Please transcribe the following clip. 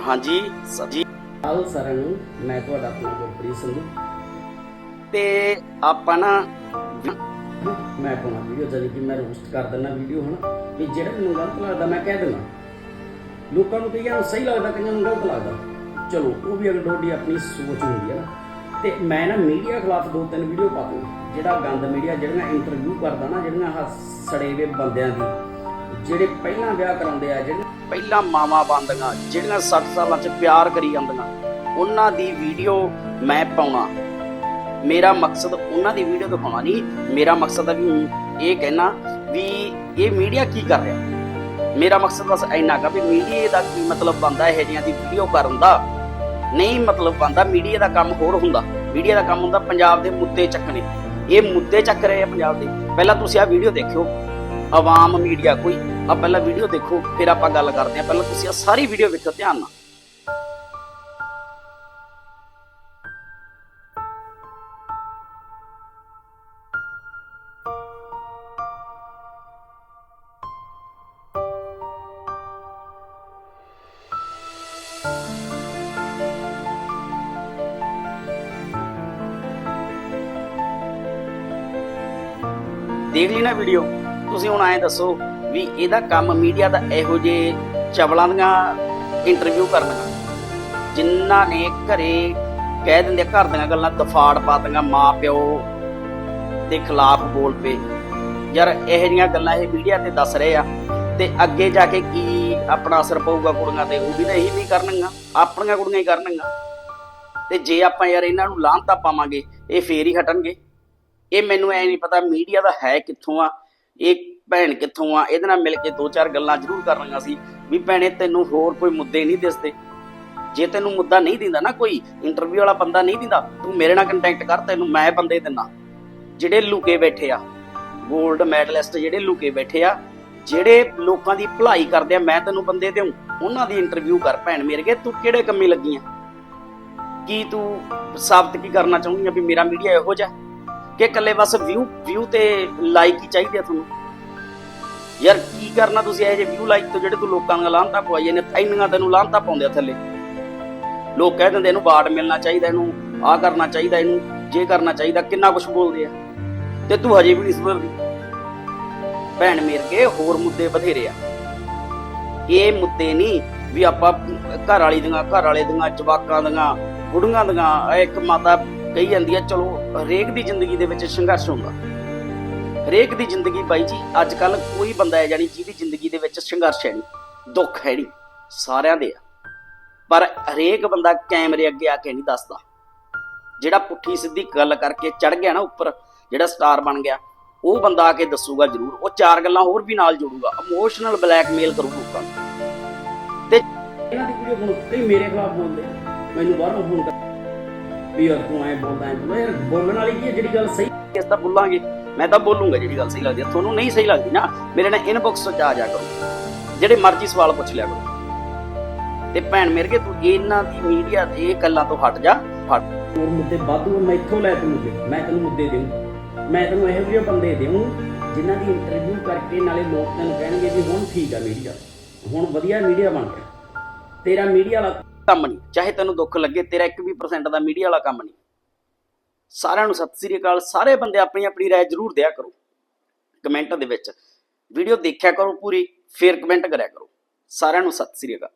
ਹਾਂਜੀ ਸਰ ਜੀ। ਆਓ ਸਾਰਿਆਂ ਨੂੰ ਮੈਂ ਤੁਹਾਡਾ ਆਪਣਾ ਗੁਰਪ੍ਰੀਤ ਸਿੰਘ। ਤੇ ਆਪਾਂ ਨਾ ਮੈਂ ਪਾਉਣਾ ਵੀਡੀਓ ਜਦ ਕਿ ਮੈਂ ਰੋਸਟ ਕਰ ਦਿੰਦਾ ਵੀਡੀਓ ਹੁਣ ਵੀ ਜਿਹੜਾ ਮੈਨੂੰ ਗਲਤ ਲੱਗਦਾ ਮੈਂ ਕਹਿ ਦਿੰਦਾ। ਲੋਕਾਂ ਨੂੰ ਕਈਆਂ ਨੂੰ ਸਹੀ ਲੱਗਦਾ ਕਈਆਂ ਨੂੰ ਗਲਤ ਲੱਗਦਾ। ਚਲੋ ਉਹ ਵੀ ਅਗਰ ਡੋਡੀ ਆਪਣੀ ਸੋਚ ਹੁੰਦੀ ਹੈ ਨਾ। ਤੇ ਮੈਂ ਨਾ ਮੀਡੀਆ ਖਿਲਾਫ ਦੋ ਤਿੰਨ ਵੀਡੀਓ ਪਾ ਦੂੰ ਜਿਹੜਾ ਗੰਦ ਮੀਡੀਆ ਜਿਹੜੀਆਂ ਇੰਟਰਵਿਊ ਕਰਦਾ ਨਾ ਜਿਹੜੀਆਂ ਆਹ ਸੜੇ ਵੇ ਬੰਦਿਆਂ ਦੀ ਜਿਹੜੇ ਪਹਿਲਾਂ ਵਿਆਹ ਕਰਾਉਂਦੇ ਆ ਜਿਹੜੇ ਪਹਿਲਾਂ ਮਾਵਾਂ ਬੰਦੀਆਂ, ਜਿਹੜੀਆਂ 60 ਸਾਲਾਂ 'ਚ ਪਿਆਰ ਕਰੀ ਜਾਂਦੀਆਂ, ਉਹਨਾਂ ਦੀ ਵੀਡੀਓ ਮੈਂ ਪਾਉਣਾ। ਮੇਰਾ ਮਕਸਦ ਉਹਨਾਂ ਦੀ ਵੀਡੀਓ ਦਿਖਾਉਣਾ ਨਹੀਂ, ਮੇਰਾ ਮਕਸਦ ਹੈ ਵੀ ਇਹ ਕਹਿਣਾ ਵੀ ਇਹ ਮੀਡੀਆ ਕੀ ਕਰ ਰਿਹਾ? ਮੇਰਾ ਮਕਸਦ ਬਸ ਇੰਨਾ ਕਾ ਵੀ ਮੀਡੀਆ ਦਾ ਕੀ ਮਤਲਬ ਬੰਦਾ ਇਹ ਜਿਹੀਆਂ ਦੀ ਵੀਡੀਓ ਕਰਨ ਦਾ? ਨਹੀਂ ਮਤਲਬ ਬੰਦਾ ਮੀਡੀਆ ਦਾ ਕੰਮ ਹੋਰ ਹੁੰਦਾ। ਮੀਡੀਆ ਦਾ ਕੰਮ ਹੁੰਦਾ ਪੰਜਾਬ ਦੇ ਮੁੱਦੇ ਚੱਕਣੇ। ਇਹ ਮੁੱਦੇ ਚੱਕ ਰਹੇ ਆ ਪੰਜਾਬ ਦੇ। ਪਹਿਲਾਂ ਤੁਸੀਂ ਆ ਵੀਡੀਓ ਦੇਖਿਓ। ਆਵਾਮ ਮੀਡੀਆ ਕੋਈ ਆ ਪਹਿਲਾਂ ਵੀਡੀਓ ਦੇਖੋ ਫਿਰ ਆਪਾਂ ਗੱਲ ਕਰਦੇ ਆ ਪਹਿਲਾਂ ਤੁਸੀਂ ਆ ਸਾਰੀ ਵੀਡੀਓ ਵੇਖੋ ਧਿਆਨ ਨਾਲ ਦੇਖ ਲਈ ਨਾ ਵੀਡੀਓ ਤੁਸੀਂ ਹੁਣ ਐਂ ਦੱਸੋ ਵੀ ਇਹਦਾ ਕੰਮ ਮੀਡੀਆ ਦਾ ਇਹੋ ਜੇ ਚਵਲਾਂ ਦੀਆਂ ਇੰਟਰਵਿਊ ਕਰਨੀਆਂ ਜਿਨ੍ਹਾਂ ਨੇ ਘਰੇ ਕਹਿ ਦਿੰਦੇ ਘਰ ਦੀਆਂ ਗੱਲਾਂ ਦਫਾੜ ਪਾਤੀਆਂ ਮਾਂ ਪਿਓ ਦੇ ਖਿਲਾਫ ਬੋਲ ਪਏ। ਯਾਰ ਇਹੋ ਜਿਹੀਆਂ ਗੱਲਾਂ ਇਹ ਮੀਡੀਆ ਤੇ ਦੱਸ ਰਹੇ ਆ ਤੇ ਅੱਗੇ ਜਾ ਕੇ ਕੀ ਆਪਣਾ ਅਸਰ ਪਊਗਾ ਕੁੜੀਆਂ ਤੇ? ਉਹ ਵੀ ਤਾਂ ਇਹੀ ਨਹੀਂ ਕਰਨਗੀਆਂ, ਆਪਣੀਆਂ ਕੁੜੀਆਂ ਹੀ ਕਰਨਗੀਆਂ। ਤੇ ਜੇ ਆਪਾਂ ਯਾਰ ਇਹਨਾਂ ਨੂੰ ਲਾਂਤਾ ਪਾਵਾਂਗੇ, ਇਹ ਫੇਰ ਹੀ ਹਟਣਗੇ। ਇਹ ਮੈਨੂੰ ਐ ਨਹੀਂ ਪਤਾ ਮੀਡੀਆ ਦਾ ਹੈ ਕਿੱਥੋਂ ਆ ਇਹ ਭੈਣ ਕਿੱਥੋਂ ਆ? ਇਹਦੇ ਨਾਲ ਮਿਲ ਕੇ ਦੋ ਚਾਰ ਗੱਲਾਂ ਜ਼ਰੂਰ ਕਰਨੀਆਂ ਸੀ ਵੀ ਭੈਣੇ, ਤੈਨੂੰ ਹੋਰ ਕੋਈ ਮੁੱਦੇ ਨਹੀਂ ਦਿਸਦੇ। ਜੇ ਤੈਨੂੰ ਮੁੱਦਾ ਨਹੀਂ ਦਿੰਦਾ ਨਾ ਕੋਈ ਇੰਟਰਵਿਊ ਵਾਲਾ ਬੰਦਾ ਨਹੀਂ ਦਿੰਦਾ, ਤੂੰ ਮੇਰੇ ਨਾਲ ਕੰਟੈਕਟ ਕਰ, ਤੈਨੂੰ ਮੈਂ ਬੰਦੇ ਦਿੰਦਾ। ਜਿਹੜੇ ਲੁਕੇ ਬੈਠੇ ਆ 골ਡ ਮੈਡਲਿਸਟ ਜਿਹੜੇ ਲੁਕੇ ਬੈਠੇ ਆ, ਜਿਹੜੇ ਲੋਕਾਂ ਦੀ ਭਲਾਈ ਕਰਦੇ ਆ, ਮੈਂ ਤੈਨੂੰ ਬੰਦੇ ਦੇਉ ਉਹਨਾਂ ਦੀ ਇੰਟਰਵਿਊ ਕਰ ਭੈਣ ਮੇਰੇ ਕੇ ਤੂੰ ਕਿਹੜੇ ਕੰਮੇ ਲੱਗੀ ਆ? ਕੀ ਤੂੰ ਸਾਬਤ ਕੀ ਕਰਨਾ ਚਾਹੁੰਦੀ ਆ ਵੀ ਮੇਰਾ ਮੀਡੀਆ ਇਹੋ ਜਿਹਾ ਕਿ ਇਕੱਲੇ ਬਸ ਵਿਊ ਵਿਊ ਤੇ ਲਾਈਕ ਹੀ ਚਾਹੀਦੇ ਆ ਤੁਹਾਨੂੰ? ਯਾਰ ਕੀ ਕਰਨਾ ਤੁਸੀਂ ਇਹ ਜੇ ਵਿਊ ਲਾਈਕ ਤੋਂ ਜਿਹੜੇ ਤੂੰ ਲੋਕਾਂ ਦੀਆਂ ਲਾਂਤਾਂ ਪਵਾਈਏ ਨੇ ਇੰਨੀਆਂ ਤੈਨੂੰ ਲਾਂਤਾਂ ਪਾਉਂਦੇ ਆ ਥੱਲੇ। ਲੋਕ ਕਹਿ ਦਿੰਦੇ ਇਹਨੂੰ ਬਾੜ ਮਿਲਣਾ ਚਾਹੀਦਾ, ਇਹਨੂੰ ਆਹ ਕਰਨਾ ਚਾਹੀਦਾ, ਇਹਨੂੰ ਜੇ ਕਰਨਾ ਚਾਹੀਦਾ, ਕਿੰਨਾ ਕੁਝ ਬੋਲਦੇ ਆ। ਤੇ ਤੂੰ ਹਜੇ ਵੀ ਨਹੀਂ ਸੁਧਰਦੀ। ਭੈਣ ਮੇਰ ਕੇ ਹੋਰ ਮੁੱਦੇ ਬਥੇਰੇ ਆ। ਇਹ ਮੁੱਦੇ ਨਹੀਂ ਵੀ ਆਪਾਂ ਘਰ ਵਾਲੀ ਦੀਆਂ, ਘਰ ਵਾਲੇ ਦੀਆਂ, ਜਵਾਕਾਂ ਦੀਆਂ, ਬੁੜੀਆਂ ਦੀਆਂ ਇੱਕ ਮਾਤਾ ਕਹੀ ਜਾਂਦੀ ਹੈ ਚਲੋ, ਹਰੇਕ ਦੀ ਜ਼ਿੰਦਗੀ ਦੇ ਵਿੱਚ ਸੰਘਰਸ਼ ਹੁੰਦਾ। ਹਰੇਕ ਦੀ ਜ਼ਿੰਦਗੀ ਬਾਈ ਜੀ ਅੱਜ ਕੱਲ ਕੋਈ ਬੰਦਾ ਹੈ ਜਾਨੀ ਜਿਹਦੀ ਜ਼ਿੰਦਗੀ ਦੇ ਵਿੱਚ ਸੰਘਰਸ਼ ਹੈ ਨਹੀਂ, ਦੁੱਖ ਹੈ ਨਹੀਂ, ਸਾਰਿਆਂ ਦੇ ਆ। ਪਰ ਹਰੇਕ ਬੰਦਾ ਕੈਮਰੇ ਅੱਗੇ ਆ ਕੇ ਨਹੀਂ ਦੱਸਦਾ। ਜਿਹੜਾ ਪੁੱਠੀ ਸਿੱਧੀ ਗੱਲ ਕਰਕੇ ਚੜ ਗਿਆ ਨਾ ਉੱਪਰ, ਜਿਹੜਾ ਸਟਾਰ ਬਣ ਗਿਆ, ਉਹ ਬੰਦਾ ਆ ਕੇ ਦੱਸੂਗਾ ਜ਼ਰੂਰ, ਉਹ ਚਾਰ ਗੱਲਾਂ ਹੋਰ ਵੀ ਨਾਲ ਜੋੜੂਗਾ ਇਮੋਸ਼ਨਲ ਬਲੈਕਮੇਲ ਕਰੂ ਲੋਕਾਂ ਨੂੰ। ਤੇ ਇਹਨਾਂ ਦੀ ਵੀਡੀਓ ਹੁਣ ਕਈ ਮੇਰੇ ਖਿਲਾਫ ਬੋਲਦੇ, ਮੈਨੂੰ ਬਾਹਰੋਂ ਫੋਨ ਕਰ ਵੀ ਯਾਰ ਤੂੰ ਐ ਬੋਲਦਾ ਐ ਬੋਲਦਾ ਯਾਰ ਬੋਲਣ ਵਾਲੀ ਕੀ ਹੈ ਜਿਹੜੀ ਗੱਲ ਸਹੀ ਇਸ ਤਾਂ ਬੋਲਾਂਗੇ। ਮੈਂ ਤਾਂ ਬੋਲੂੰਗਾ ਜਿਹੜੀ ਗੱਲ ਸਹੀ ਲੱਗਦੀ ਹੈ। ਤੁਹਾਨੂੰ ਨਹੀਂ ਸਹੀ ਲੱਗਦੀ ਨਾ, ਮੇਰੇ ਨਾਲ ਇਨਬਾਕਸ ਵਿੱਚ ਆ ਜਾ ਕਰੋ। ਜਿਹੜੇ ਮਰਜ਼ੀ ਸਵਾਲ ਪੁੱਛ ਲਿਆ ਕਰੋ। ਤੇ ਭੈਣ ਮੇਰੇ ਕੇ, ਤੂੰ ਇਹਨਾਂ ਦੀ ਮੀਡੀਆ ਇਹ ਗੱਲਾਂ ਤੋਂ ਹਟ ਜਾ, ਹਟ। ਹੋਰ ਮੁੱਦੇ ਵਾਧੂ ਮੈਂ ਇੱਥੋਂ ਲੈ ਤੈਨੂੰ ਮੁੱਦੇ। ਮੈਂ ਤੈਨੂੰ ਮੁੱਦੇ ਦੇਉਂ ਮੈਂ ਤੈਨੂੰ ਇਹੋ ਜਿਹੇ ਬੰਦੇ ਦੇਉਂ ਜਿਨ੍ਹਾਂ ਦੀ ਇੰਟਰਵਿਊ ਕਰਕੇ ਨਾਲੇ ਲੋਕ ਤੈਨੂੰ ਕਹਿਣਗੇ ਵੀ ਹੁਣ ਠੀਕ ਆ ਮੀਡੀਆ ਹੁਣ ਵਧੀਆ ਮੀਡੀਆ ਬਣ ਗਿਆ। ਤੇਰਾ ਮੀਡੀਆ ਵਾਲਾ ਕੰਮ ਨਹੀਂ। ਚਾਹੇ ਤੈਨੂੰ ਦੁੱਖ ਲੱਗੇ, ਤੇਰਾ 1% ਦਾ ਮੀਡੀਆ ਵਾਲਾ ਕੰਮ ਨਹੀਂ। ਸਾਰਿਆਂ ਨੂੰ ਸਤਿ ਸ੍ਰੀ ਅਕਾਲ। ਸਾਰੇ ਬੰਦੇ ਆਪਣੀ ਆਪਣੀ ਰਾਏ ਜ਼ਰੂਰ ਦਿਆ ਕਰੋ। ਕਮੈਂਟ ਦੇ ਵਿੱਚ। ਵੀਡੀਓ ਦੇਖਿਆ ਕਰੋ ਪੂਰੀ, ਫੇਰ ਕਮੈਂਟ ਕਰਿਆ ਕਰੋ। ਸਾਰਿਆਂ ਨੂੰ ਸਤਿ ਸ੍ਰੀ ਅਕਾਲ।